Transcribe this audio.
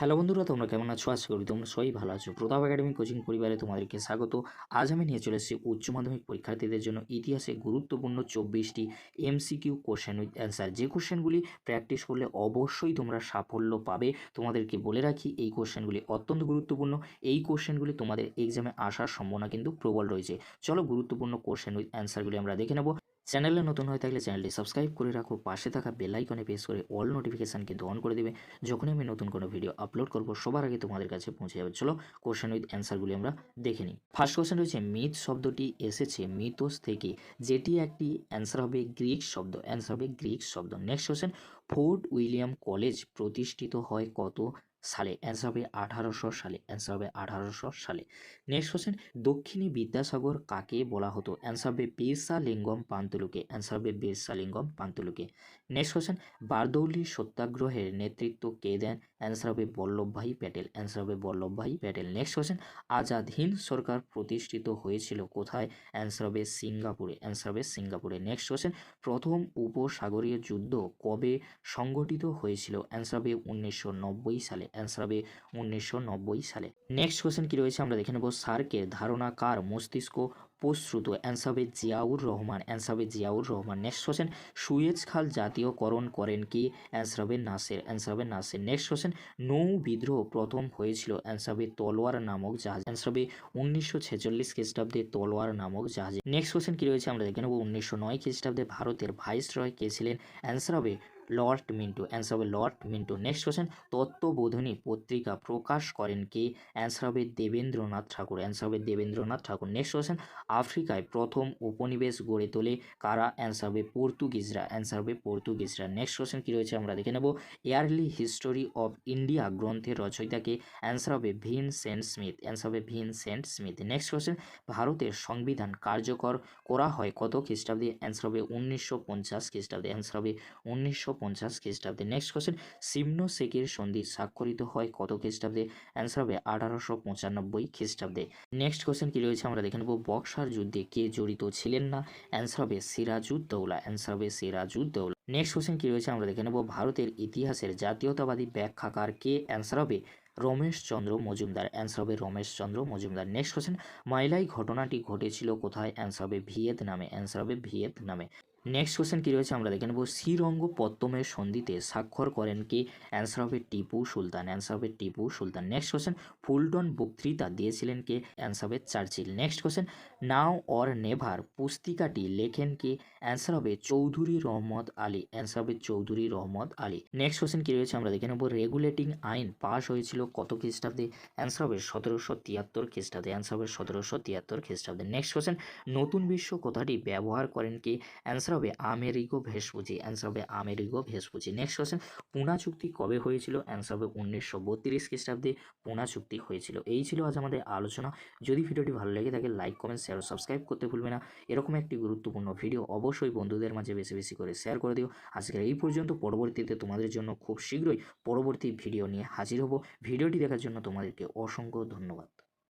Hello বন্ধুরা, তোমরা কেমন আছো? আশা করি তোমরা সবাই ভালো আছো। প্রতাপ একাডেমি কোচিং পরিবারে তোমাদেরকে স্বাগত। আজ আমি নিয়ে চলে এসেছি উচ্চ মাধ্যমিক পরীক্ষার্থীদের জন্য ইতিহাসে গুরুত্বপূর্ণ চব্বিশটি এমসিকিউ কোশ্চেন উইথ অ্যান্সার। যে কোশ্চেনগুলি প্র্যাকটিস করলে অবশ্যই তোমরা সাফল্য পাবে। তোমাদেরকে বলে রাখি, এই কোশ্চেনগুলি অত্যন্ত গুরুত্বপূর্ণ। এই কোশ্চেনগুলি তোমাদের এক্সামে আসার সম্ভাবনা কিন্তু প্রবল রয়েছে। চলো গুরুত্বপূর্ণ কোশ্চেন উইথ অ্যান্সারগুলি আমরা দেখে নেব। চ্যানেলে নতুন হয়ে থাকলে চ্যানেলটি সাবস্ক্রাইব করে রাখো। পাশে থাকা বেল আইকনে প্রেস করে অল নোটিফিকেশান কিন্তু অন করে দেবে। যখনই আমি নতুন কোনো ভিডিও আপলোড করব, সবার আগে তোমাদের কাছে পৌঁছে যাবে। চলো কোশ্চেন উইথ অ্যান্সারগুলি আমরা দেখে নিই। ফার্স্ট কোশ্চেন রয়েছে, মিথ শব্দটি এসেছে মিথোস থেকে, যেটি একটি অ্যান্সার হবে গ্রিক শব্দ। অ্যান্সার হবে গ্রিক শব্দ। Next question Fort William College প্রতিষ্ঠিত হয় কত? সালে অ্যান্সার হবে আঠারোশো সালে অ্যান্সার হবে আঠারোশো সালে। নেক্সট কোশ্চেন দক্ষিণী বিদ্যাসাগর কাকে বলা হতো? অ্যান্সার হবে বিরসা লিঙ্গম পান্তুলুকে অ্যান্সার হবে বিরসা লিঙ্গম পান্তুলুকে। নেক্সট কোশ্চেন বারদৌলি সত্যাগ্রহের নেতৃত্ব কে দেন? অ্যান্সার হবে বল্লভভাই প্যাটেল অ্যান্সার হবে বল্লভভাই প্যাটেল। নেক্সট কোশ্চেন আজাদ হিন্দ সরকার প্রতিষ্ঠিত হয়েছিল কোথায়? অ্যান্সার হবে সিঙ্গাপুরে অ্যান্সার হবে সিঙ্গাপুরে। নেক্সট কোশ্চেন প্রথম উপসাগরীয় যুদ্ধ কবে সংগঠিত হয়েছিল? অ্যান্সার হবে উনিশশো নব্বই সালে। অ্যান্সার হবে উনিশশো নব্বই সালে। নেক্সট কোশ্চেন কি রয়েছে আমরা দেখে নেব। সার্কের ধারণা কার মস্তিষ্ক প্রশ্রুত অ্যান্সার হবে জিয়াউর রহমান। অ্যান্সার হবে Ziaur Rahman. Next question Suez খাল জাতীয়করণ করেন কি? অ্যান্সার হবে নাসের। অ্যান্সার হবে নাসের। নেক্সট কোশ্চেন নৌ বিদ্রোহ প্রথম হয়েছিল। অ্যান্সার হবে তলোয়ার নামক জাহাজ। অ্যান্সার হবে উনিশশো ছেচল্লিশ খ্রিস্টাব্দে তলোয়ার নামক জাহাজ। নেক্সট কোশ্চেন কী রয়েছে আমরা দেখে নেব। উনিশশো নয় খ্রিস্টাব্দে ভারতের ভাইস রয় কে ছিলেন? অ্যান্সার হবে লর্ড মিন্টু অ্যান্সার হবে Lord Minto. Next question Tattwabodhini Patrika প্রকাশ করেন কে? অ্যান্সার হবে দেবেন্দ্রনাথ ঠাকুর অ্যান্সার হবে দেবেন্দ্রনাথ ঠাকুর। নেক্সট কোশ্চেন আফ্রিকায় প্রথম উপনিবেশ গড়ে তোলে কারা? অ্যান্সার হবে পর্তুগিজরা অ্যান্সার হবে পর্তুগিজরা। নেক্সট কোয়েশ্চেন কী রয়েছে আমরা দেখে নেব। এয়ারলি হিস্টোরি অফ ইন্ডিয়া গ্রন্থের রচয়িতাকে অ্যান্সার হবে ভিন সেন্ট স্মিথ অ্যান্সার হবে ভিন সেন্ট স্মিথ। নেক্সট কোশ্চেন ভারতের সংবিধান কার্যকর করা হয় কত খ্রিস্টাব্দে? অ্যান্সার হবে উনিশশো পঞ্চাশ খ্রিস্টাব্দে অ্যান্সার হবে উনিশশো পঞ্চাশ খ্রিস্টাব্দে নেক্সট কোশ্চেন সিমন শেখের সন্ধি স্বাক্ষরিত হয় কত খ্রিস্টাব্দে? অ্যান্সার হবে আঠারোশো পঁচানব্বই খ্রিস্টাব্দে। নেক্সট কোশ্চেন কী রয়েছে আমরা দেখে নেব, বক্সার যুদ্ধে কে জড়িত ছিলেন না? অ্যান্সার হবে সিরাজউদ্দৌলা অ্যান্সার হবে সিরাজউদ্দৌলা। নেক্সট কোশ্চেন কী রয়েছে আমরা দেখে নেব, ভারতের ইতিহাসের জাতীয়তাবাদী ব্যাখ্যাকার কে? অ্যান্সার হবে রমেশ চন্দ্র মজুমদার অ্যান্সার হবে Ramesh Chandra Majumdar. Next question My Lai ঘটনাটি ঘটেছিল কোথায়? অ্যান্সার হবে ভিয়েতনামে অ্যান্সার হবে ভিয়েতনামে। নেক্সট কোশ্চেন কী রয়েছে আমরা দেখে নেব। শ্রীরঙ্গ পত্তমের সন্ধিতে স্বাক্ষর করেন কি? অ্যান্সার হবে টিপু সুলতান অ্যান্সার হবে Tipu Sultan. Next question Fulton বক্তৃতা দিয়েছিলেন কে? অ্যান্সার হবে Churchill. Next question now or never পুস্তিকাটি লেখেন কে? অ্যান্সার হবে চৌধুরী রহমত আলী। অ্যান্সার হবে চৌধুরী রহমত আলী। নেক্সট কোশ্চেন কী রয়েছে আমরা দেখে নেব। রেগুলেটিং আইন পাস হয়েছিল কত খ্রিস্টাব্দে? অ্যান্সার হবে সতেরোশো তিয়াত্তর খ্রিস্টাব্দে। অ্যান্সার হবে সতেরোশো তিয়াত্তর খ্রিস্টাব্দে। নেক্সট কোশ্চেন নতুন বিশ্ব কথাটি ব্যবহার করেন কি? অ্যান্সার হবে আমেরিগো ভেসপুজি অ্যান্সার হবে Amerigo Vespucci. Next question Poona চুক্তি কবে হয়েছিল? অ্যান্সার হবে উনিশশো বত্রিশ খ্রিস্টাব্দে পুনা চুক্তি হয়েছিল। এই ছিল আজ আমাদের আলোচনা। যদি ভিডিওটি ভালো লেগে থাকে লাইক কমেন্ট শেয়ার সাবস্ক্রাইব করতে ভুলবে না। এরকম একটি গুরুত্বপূর্ণ ভিডিও অবশ্যই বন্ধুদের মাঝে বেশি বেশি করে শেয়ার করে দিও। আজকের এই পর্যন্ত, পরবর্তীতে তোমাদের জন্য খুব শীঘ্রই পরবর্তী ভিডিও নিয়ে হাজির হব। ভিডিওটি দেখার জন্য তোমাদেরকে অসংখ্য ধন্যবাদ।